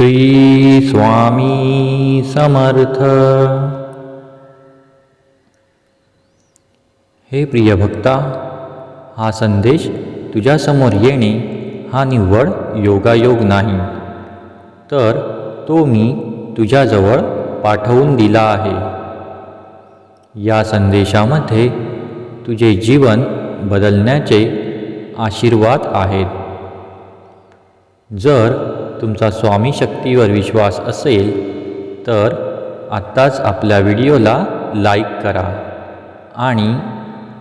श्री स्वामी समर्थ। हे प्रिय भक्ता हा संदेश तुझ्यासमोर येणे हा निव्वळ योगायोग नाही तर तो मी तुझ्याजवळ पाठवून दिला आहे. या संदेशामध्ये तुझे जीवन बदलण्याचे आशीर्वाद आहेत. जर तुमचा स्वामी शक्तीवर विश्वास असेल तर आत्ताच आपल्या व्हिडिओला लाईक करा. आणि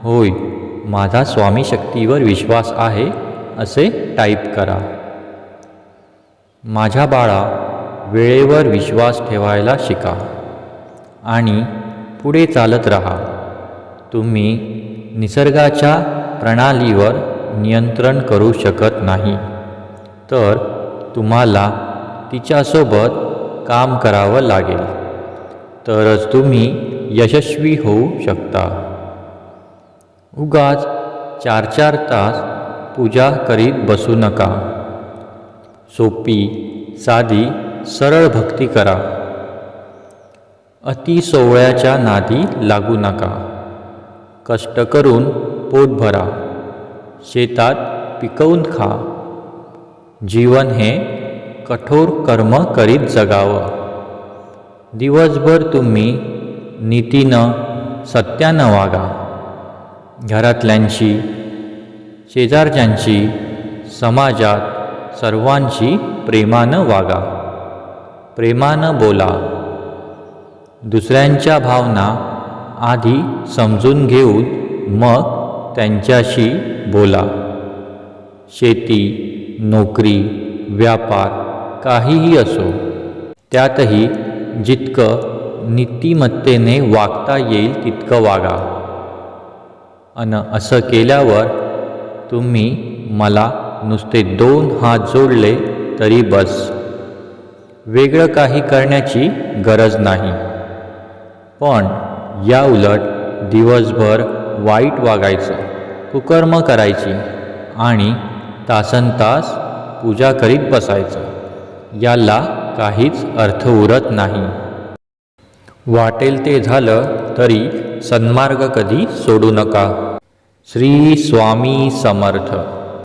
होय माझा स्वामी शक्तीवर विश्वास आहे असे टाईप करा. माझ्या बाळा वेळेवर विश्वास ठेवायला शिका. आणि पुढे चालत राहा. तुम्ही निसर्गाच्या प्रणालीवर नियंत्रण करू शकत नाही. तर तुम्हाला तिच्यासोबत काम करावं लागेल. तरच तुम्ही यशस्वी होऊ शकता. उगाच चार चार तास पूजा करीत बसू नका. सोपी साधी सरळ भक्ती करा. अति सोवळ्याच्या नादी लागू नका. कष्ट करून पोट भरा. शेतात पिकवून खा. जीवन हे कठोर कर्म करीत जगावं. दिवसभर तुम्ही नीतीनं सत्यानं वागा. घरातल्यांशी शेजारच्यांशी समाजात सर्वांशी प्रेमानं वागा. प्रेमानं बोला. दुसऱ्यांच्या भावना आधी समजून घेऊन मग त्यांच्याशी बोला. शेती नोकरी व्यापार काहीही असो त्यातही जितकं नीतिमत्तेने वागता येईल तितकं वागा. अन असं केल्यावर तुम्ही मला नुसते दोन हात जोडले तरी बस. वेगळं काही करण्याची गरज नाही. पण या उलट दिवसभर वाईट वागायचं कुकर्म करायची आणि तासन तास पूजा करीत बसायचं. याला काहीच अर्थ उरत नाही. वाटेल ते झालं तरी सन्मार्ग कधी सोडू नका. श्री स्वामी समर्थ.